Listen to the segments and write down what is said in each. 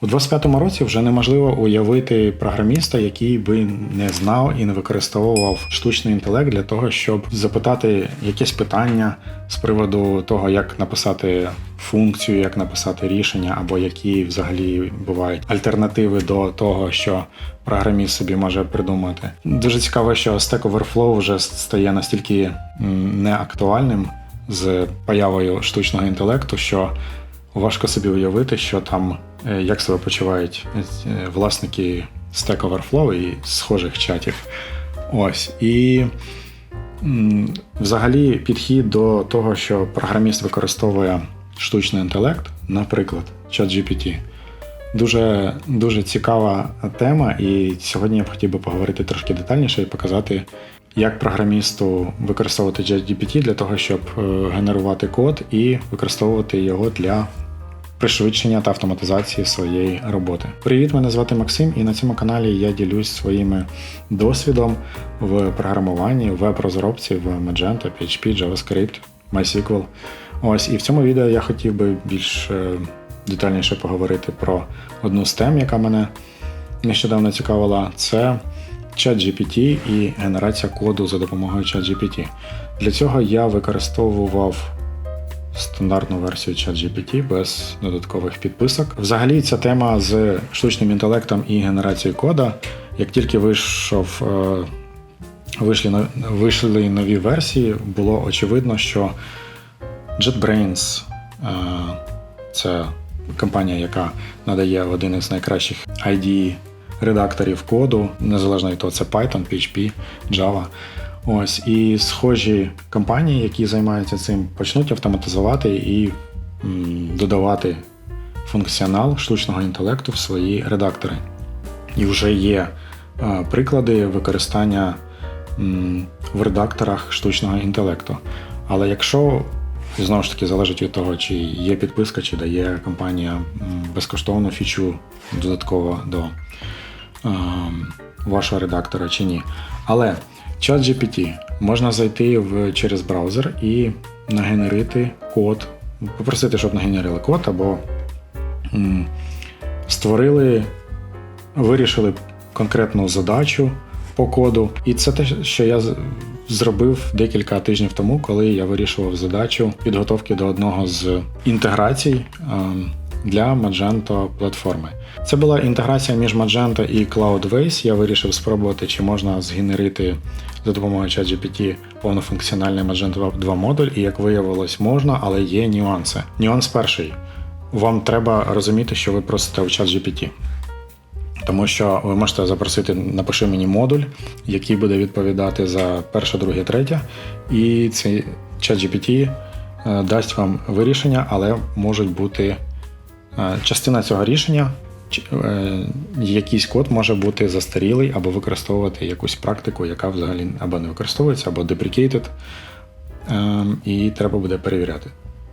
У 25-му році вже неможливо уявити програміста, який би не знав і не використовував штучний інтелект для того, щоб запитати якесь питання з приводу того, як написати функцію, як написати рішення, або які взагалі бувають альтернативи до того, що програміст собі може придумати. Дуже цікаво, що Stack Overflow вже стає настільки неактуальним з появою штучного інтелекту, що важко собі уявити, що там як себе почувають е, власники Stack Overflow і схожих чатів. Ось. І взагалі підхід до того, що програміст використовує штучний інтелект, наприклад, ChatGPT, дуже, дуже цікава тема, і сьогодні я б хотів би поговорити трошки детальніше і показати, як програмісту використовувати ChatGPT для того, щоб е, генерувати код і використовувати його для пришвидшення та автоматизації своєї роботи. Привіт, мене звати Максим, і на цьому каналі я ділюсь своїм досвідом в програмуванні, веб-розробці в Magento, PHP, JavaScript, MySQL. Ось і в цьому відео я хотів би більш е, детальніше поговорити про одну з тем, яка мене нещодавно цікавила. Це ChatGPT і генерація коду за допомогою ChatGPT. Для цього я використовував стандартну версію ChatGPT без додаткових підписок. Взагалі, ця тема з штучним інтелектом і генерацією кода, як тільки вийшов, е, вийшли, вийшли нові версії, було очевидно, що JetBrains е, це компанія, яка надає один із найкращих IDE редакторів коду, незалежно від того, це Python, PHP, Java. Ось і схожі компанії, які займаються цим, почнуть автоматизувати і м, додавати функціонал штучного інтелекту в свої редактори. І вже є е, приклади використання м, в редакторах штучного інтелекту. Але якщо знову ж таки залежить від того, чи є підписка, чи дає компанія безкоштовну фічу додатково до ем, вашого редактора чи ні. Але ChatGPT можна зайти в, через браузер і нагенерити код, попросити, щоб нагенерили код, або м, створили, вирішили конкретну задачу по коду. І це те, що я зробив декілька тижнів тому, коли я вирішував задачу підготовки до одного з інтеграцій. ем, Для Magento платформи. Це була інтеграція між Magento і Cloudways. Я вирішив спробувати, чи можна згенерити за допомогою ChatGPT повнофункціональний Magento 2 модуль, і як виявилось, можна, але є нюанси. Нюанс перший. Вам треба розуміти, що ви просите у ChatGPT. Тому що ви можете запросити, напиши мені модуль, який буде відповідати за перше, друге, третє, і цей ChatGPT е, дасть вам вирішення, але можуть бути частина цього рішення, е, якийсь код може бути застарілий або використовувати якусь практику, яка взагалі або не використовується, або deprecated, е, і треба буде перевіряти.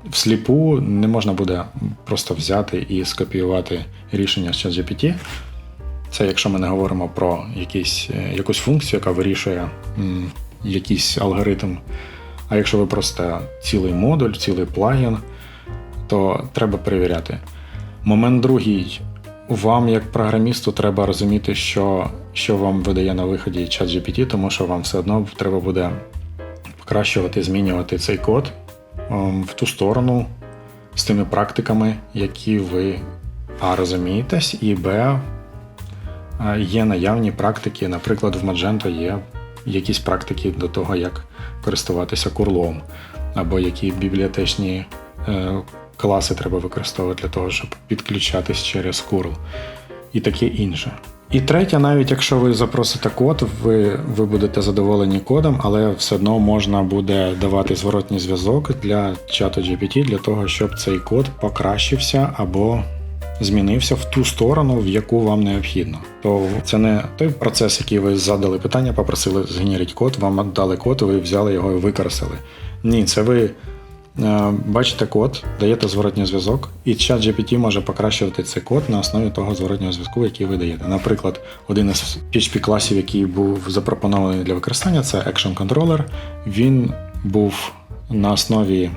Всліпу не можна буде просто взяти і скопіювати рішення з ChatGPT. Це якщо ми не говоримо про якісь, е, якусь функцію, яка вирішує м, якийсь алгоритм. А якщо ви просто цілий модуль, цілий плагін, то треба перевіряти. Момент другий. Вам, як програмісту, треба розуміти, що, що вам видає на виході ChatGPT, тому що вам все одно треба буде покращувати, змінювати цей код ем, в ту сторону з тими практиками, які ви А розумієтесь, і Б є наявні практики. Наприклад, в Magento є якісь практики до того, як користуватися курлом, або які бібліотечні е, класи треба використовувати для того, щоб підключатись через curl і таке інше. І третє, навіть якщо ви запросите код, ви, ви будете задоволені кодом, але все одно можна буде давати зворотній зв'язок для чату GPT для того, щоб цей код покращився або змінився в ту сторону, в яку вам необхідно. То це не той процес, який ви задали питання, попросили згенерити код, вам дали код, ви взяли його і використали. Ні, це ви бачите код, даєте зворотній зв'язок, і чат GPT може покращувати цей код на основі того зворотнього зв'язку, який ви даєте. Наприклад, один із PHP класів, який був запропонований для використання, це Action Controller. Він був на основі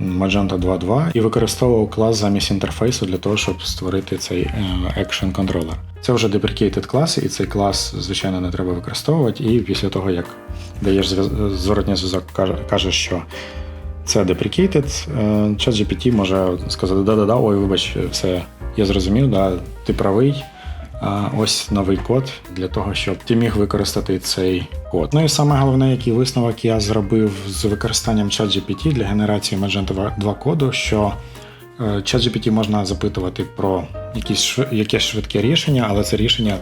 Magento 2.2 і використовував клас замість інтерфейсу для того, щоб створити цей е, Action Controller. Це вже deprecated клас, і цей клас, звичайно, не треба використовувати. І після того, як даєш зворотній зв'язок, каже, що це deprecated, е, ChatGPT може сказати: да-да-да, ой, вибач, все, я зрозумів, да, ти правий. Ось новий код для того, щоб ти міг використати цей код. Ну і саме головне, який висновок я зробив з використанням ChatGPT для генерації Magento 2 коду, що е, ChatGPT можна запитувати про якісь якесь швидке рішення, але це рішення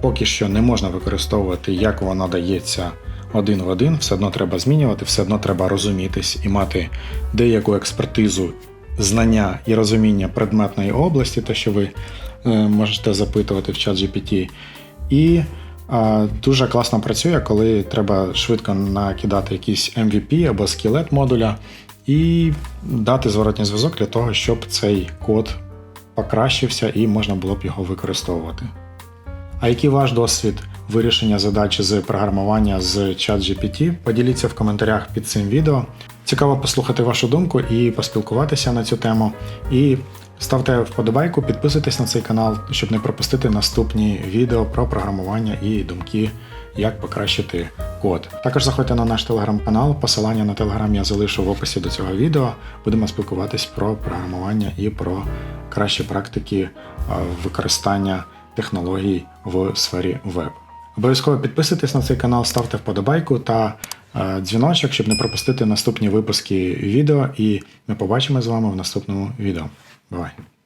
поки що не можна використовувати, як воно дається один в один. Все одно треба змінювати, все одно треба розумітись і мати деяку експертизу, знання і розуміння предметної області, те, що ви е, можете запитувати в чат GPT. І а, дуже класно працює, коли треба швидко накидати якийсь MVP або скелет модуля і дати зворотній зв'язок для того, щоб цей код покращився і можна було б його використовувати. А який ваш досвід вирішення задачі з програмування з ChatGPT? Поділіться в коментарях під цим відео. Цікаво послухати вашу думку і поспілкуватися на цю тему. І ставте вподобайку, підписуйтесь на цей канал, щоб не пропустити наступні відео про програмування і думки, як покращити код. Також заходьте на наш телеграм-канал. Посилання на телеграм я залишу в описі до цього відео. Будемо спілкуватись про програмування і про кращі практики використання технологій в сфері веб. Обов'язково підписуйтесь на цей канал, ставте вподобайку та е, дзвіночок, щоб не пропустити наступні випуски відео. І ми побачимо з вами в наступному відео. Бувай!